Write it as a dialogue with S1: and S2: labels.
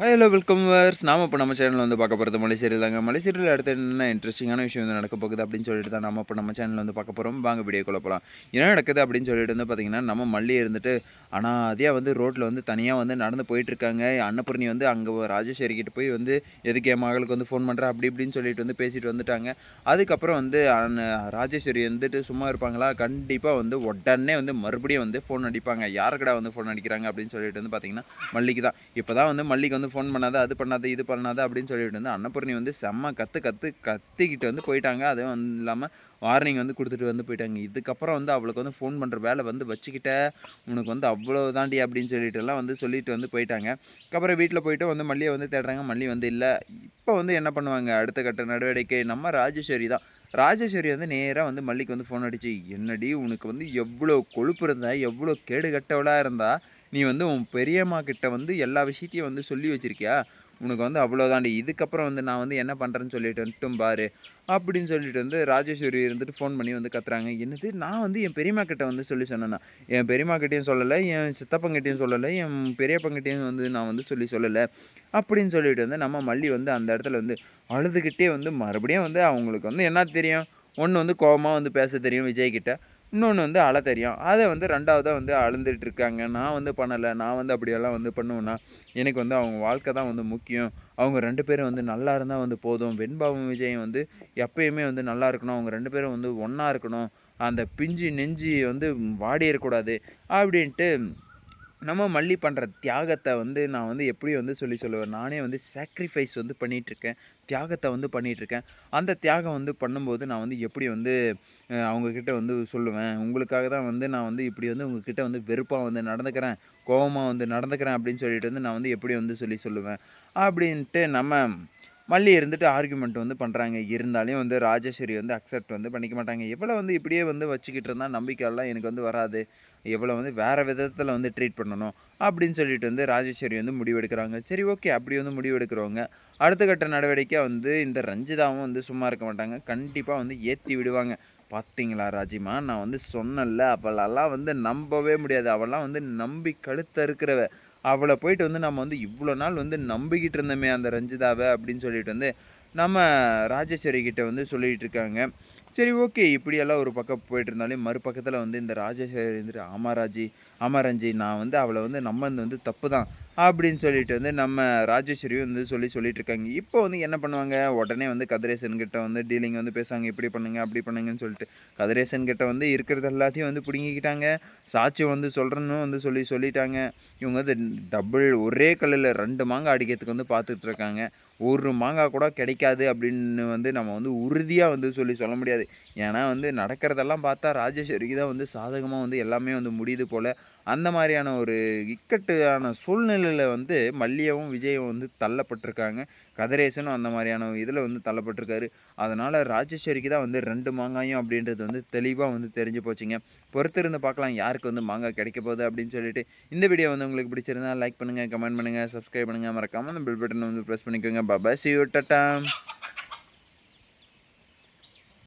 S1: Hello welcome verse நாம் இப்போ நம்ம சேனலில் வந்து பார்க்க போகிறது மலைசீரியல் தாங்க. மலைசீரியல் அடுத்து என்ன இன்ட்ரெஸ்டிங்கான விஷயம் வந்து நடக்க போகுது அப்படின்னு சொல்லிட்டு தான் நம்ம இப்போ நம்ம சேனலில் வந்து பார்க்க போகிறோம் வாங்க கொள்ள போகலாம் என்ன நடக்குது அப்படின்னு சொல்லிட்டு வந்து பார்த்தீங்கன்னா நம்ம மல்லி இருந்துட்டு ஆனால் அதே வந்து ரோட்டில் வந்து தனியாக வந்து நடந்து போயிட்டுருக்காங்க அன்னபூர்ணி வந்து அங்கே ராஜேஸ்வரி கிட்ட போய் வந்து எதுக்கு என் மகளுக்கு வந்து ஃபோன் பண்ணுறா அப்படி இப்படின்னு சொல்லிட்டு வந்து பேசிட்டு வந்துட்டாங்க. அதுக்கப்புறம் வந்து ராஜேஸ்வரி வந்துட்டு சும்மா இருப்பாங்களா? கண்டிப்பாக வந்து உடனே வந்து மறுபடியும் வந்து ஃபோன் அடிப்பாங்க. யாருக்கடா வந்து ஃபோன் அடிக்கிறாங்க அப்படின்னு சொல்லிட்டு வந்து பார்த்தீங்கன்னா மல்லிக்கு தான் இப்போ தான் வந்து மல்லிக்கு வந்து ஃபோன் பண்ணாத அது பண்ணாத இது பண்ணாத அப்படின்னு சொல்லிட்டு வந்து அன்னபூர்ணி வந்து செம்ம கற்று கற்று கத்திக்கிட்டு வந்து போயிட்டாங்க. அதுவும் வந்து இல்லாமல் வார்னிங் வந்து கொடுத்துட்டு வந்து போயிட்டாங்க. இதுக்கப்புறம் வந்து அவளுக்கு வந்து ஃபோன் பண்ணுற வேலை வந்து வச்சுக்கிட்ட. உனக்கு வந்து அவ்வளோ தாண்டி அப்படின்னு சொல்லிட்டு எல்லாம் வந்து சொல்லிட்டு வந்து போயிட்டாங்க. அப்புறம் வீட்டில் போயிட்டு வந்து மல்லியை வந்து தேடுறாங்க. மல்லி வந்து இல்லை. இப்போ வந்து என்ன பண்ணுவாங்க? அடுத்த கட்ட நடவடிக்கை. நம்ம ராஜேஸ்வரி தான். ராஜேஸ்வரி வந்து நேராக வந்து மல்லிக்கு வந்து ஃபோன் அடிச்சு என்னடி உனக்கு வந்து எவ்வளோ கொழுப்பு இருந்தால் எவ்வளோ கேடு கட்டவளாக இருந்தால் நீ வந்து உன் பெரியம்மா கிட்ட வந்து எல்லா விஷயத்தையும் வந்து சொல்லி வச்சுருக்கியா? உனக்கு வந்து அவ்வளோதாண்டி இதுக்கப்புறம் வந்து நான் வந்து என்ன பண்ணுறேன்னு சொல்லிட்டு வந்துட்டும் பாரு. அப்படின்னு சொல்லிட்டு வந்து ராஜேஸ்வரி இருந்துட்டு ஃபோன் பண்ணி வந்து கத்துறாங்க. என்னது? நான் வந்து என் பெரியம்மா கிட்ட வந்து சொல்லி சொன்னேன்னா என் பெரியம்மா கிட்டேயும் சொல்லலை என் சித்தப்பங்கிட்டையும் சொல்லலை என் பெரியப்பங்கிட்டையும் வந்து நான் வந்து சொல்லி சொல்லலை. அப்படின்னு சொல்லிட்டு வந்து நம்ம மல்லி வந்து அந்த இடத்துல வந்து அழுதுகிட்டே வந்து மறுபடியும் வந்து அவங்களுக்கு வந்து என்ன தெரியும்? ஒன்று வந்து கோபமாக வந்து பேச தெரியும் விஜய்கிட்ட. இன்னொன்று வந்து அழ தெரியும். அதை வந்து ரெண்டாவதாக வந்து அழுந்துட்டு இருக்காங்க. நான் வந்து பண்ணலை. நான் வந்து அப்படியெல்லாம் வந்து பண்ணுவேன்னா எனக்கு வந்து அவங்க வாழ்க்கை தான் வந்து முக்கியம். அவங்க ரெண்டு பேரும் வந்து நல்லா இருந்தால் வந்து போதும். வெண்பாவும் விஜயும் வந்து எப்பயுமே வந்து நல்லா இருக்கணும். அவங்க ரெண்டு பேரும் வந்து ஒன்றா இருக்கணும். அந்த பிஞ்சு நெஞ்சு வந்து வாடிடக்கூடாது. அப்படின்ட்டு நம்ம மல்லி பண்ணுற தியாகத்தை வந்து நான் வந்து எப்படி வந்து சொல்லி சொல்லுவேன்? நானே வந்து சாக்ரிஃபைஸ் வந்து பண்ணிகிட்ருக்கேன் தியாகத்தை வந்து பண்ணிகிட்ருக்கேன் அந்த தியாகம் வந்து பண்ணும்போது நான் வந்து எப்படி வந்து அவங்கக்கிட்ட வந்து சொல்லுவேன்? உங்களுக்காக தான் வந்து நான் வந்து இப்படி வந்து உங்ககிட்ட வந்து வெறுப்பாக வந்து நடந்துக்கிறேன். கோவமாக வந்து நடந்துக்கிறேன் அப்படின்னு சொல்லிட்டு வந்து நான் வந்து எப்படி வந்து சொல்லி சொல்லுவேன்? அப்படின்ட்டு நம்ம மல்லி இருந்துட்டு ஆர்குமெண்ட் வந்து பண்ணுறாங்க இருந்தாலும் வந்து ராஜேஸ்வரி வந்து அக்செப்ட் வந்து பண்ணிக்க மாட்டாங்க. எவ்வளோ வந்து இப்படியே வந்து வச்சுக்கிட்டு இருந்தால் நம்பிக்கையெல்லாம் எனக்கு வந்து வராது. எவ்வளோ வந்து வேறு விதத்தில் வந்து ட்ரீட் பண்ணணும் அப்படின்னு சொல்லிட்டு வந்து ராஜேஸ்வரி வந்து முடிவெடுக்கிறாங்க. சரி ஓகே அப்படி வந்து முடிவெடுக்கிறவங்க. அடுத்த கட்ட நடவடிக்கை வந்து இந்த ரஞ்சிதாவும் வந்து சும்மா இருக்க மாட்டாங்க. கண்டிப்பாக வந்து ஏற்றி விடுவாங்க. பார்த்தீங்களா ராஜிமா? நான் வந்து சொன்னேன்ல அவளெல்லாம் வந்து நம்பவே முடியாது. அவளாம் வந்து நம்பி கழுத்த இருக்கிறவ அவளை போயிட்டு வந்து நம்ம வந்து இவ்வளோ நாள் வந்து நம்பிக்கிட்டு இருந்தோமே அந்த ரஞ்சிதாவை அப்படின்னு சொல்லிட்டு வந்து நம்ம ராஜேஸ்வரி கிட்ட வந்து சொல்லிகிட்டு இருக்காங்க. சரி ஓகே. இப்படியெல்லாம் ஒரு பக்கம் போயிட்டு இருந்தாலே மறுபக்கத்தில் வந்து இந்த ராஜேஸ்வரி இருந்துட்டு ஆமாராஜி ஆமாரஞ்சி நான் வந்து அவளை வந்து நம்ம வந்து தப்பு தான் அப்படின்னு சொல்லிட்டு வந்து நம்ம ராஜேஸ்வரியும் வந்து சொல்லி சொல்லிட்டு இருக்காங்க. இப்போ வந்து என்ன பண்ணுவாங்க? உடனே வந்து கதிரேசன் கிட்ட வந்து டீலிங் வந்து பேசுவாங்க. இப்படி பண்ணுங்க அப்படி பண்ணுங்கன்னு சொல்லிட்டு கதிரேசன் கிட்ட வந்து இருக்கிறது எல்லாத்தையும் வந்து பிடுங்கிக்கிட்டாங்க. சாட்சி வந்து சொல்கிறேன்னு வந்து சொல்லி சொல்லிட்டாங்க. இவங்க வந்து டபுள் ஒரே கல்லில் ரெண்டு மாங்காய் அடிக்கிறதுக்கு வந்து பார்த்துட்டு இருக்காங்க. ஒரு மாங்காய் கூட கிடைக்காது அப்படின்னு வந்து நம்ம வந்து உறுதியாக வந்து சொல்லி சொல்ல முடியாது. ஏன்னா வந்து நடக்கிறதெல்லாம் பார்த்தா ராஜேஸ்வரிக்கு தான் வந்து சாதகமாக வந்து எல்லாமே வந்து முடியுது போல். அந்த மாதிரியான ஒரு இக்கட்டான சூழ்நிலையில் வந்து மல்லியவும் விஜயும் வந்து தள்ளப்பட்டிருக்காங்க. கதிரேசனும் அந்த மாதிரியான இதில் வந்து தள்ளப்பட்டிருக்காரு. அதனால் ராஜேஸ்வரிக்கு தான் வந்து ரெண்டு மாங்காயும் அப்படின்றது வந்து தெளிவாக வந்து தெரிஞ்சு போச்சுங்க. பொறுத்திருந்து பார்க்கலாம் யாருக்கு வந்து மாங்காய் கிடைக்க போகுது அப்படின்னு சொல்லிட்டு. இந்த வீடியோ வந்து உங்களுக்கு பிடிச்சிருந்தா லைக் பண்ணுங்கள் கமெண்ட் பண்ணுங்கள் சப்ஸ்கிரைப் பண்ணுங்கள் மறக்காமல் அந்த பில் பட்டன் வந்து ப்ரெஸ் பண்ணிக்கோங்க. Baba C you ta-ta